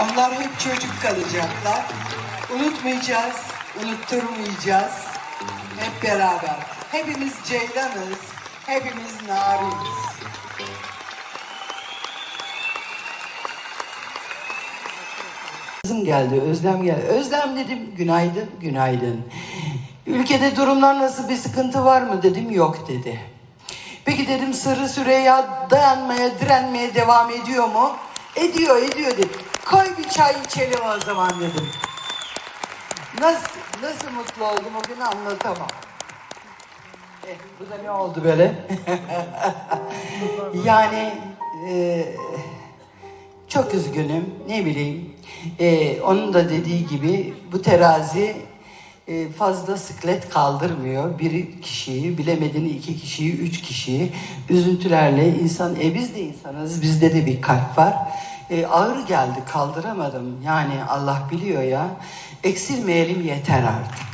Onlar hep çocuk kalacaklar. Unutmayacağız, unutturmayacağız. Hep beraber. Hepimiz ceylanız, hepimiz nariniz. Kızım geldi, Özlem geldi. Özlem dedim, günaydın, günaydın. Ülkede durumlar nasıl, bir sıkıntı var mı dedim, yok dedi. Peki dedim Sırrı Süreyya dayanmaya, direnmeye devam ediyor mu? Ediyor, ediyor dedi. Koy bir çay içelim o zaman dedim. Nasıl, nasıl mutlu oldum o gün anlatamam. Eh, bu da ne oldu böyle? yani e, çok üzgünüm. Ne bileyim. E, onun da dediği gibi bu terazi e, fazla sıklet kaldırmıyor. Bir kişiyi, bilemediğini iki kişiyi, üç kişiyi üzüntülerle insan, e biz de insanız, bizde de bir kalp var. E, ağır geldi, kaldıramadım. Yani Allah biliyor ya. Eksilmeyelim yeter artık.